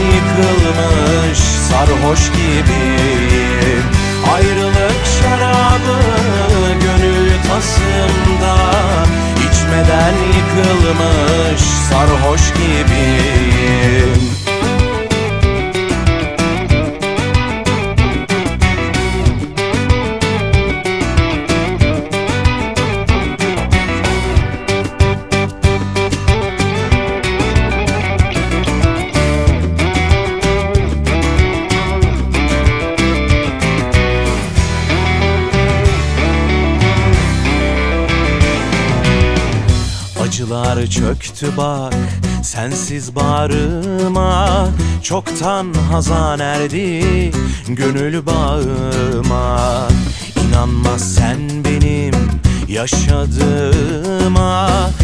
yıkılmış sarhoş gibiyim Ayrılık şarabı gönül tasımda İçmeden yıkılmış sarhoş gibiyim Acılar çöktü bak sensiz bağrıma. Çoktan hazan erdi gönül bağıma. İnanmaz sen benim yaşadığıma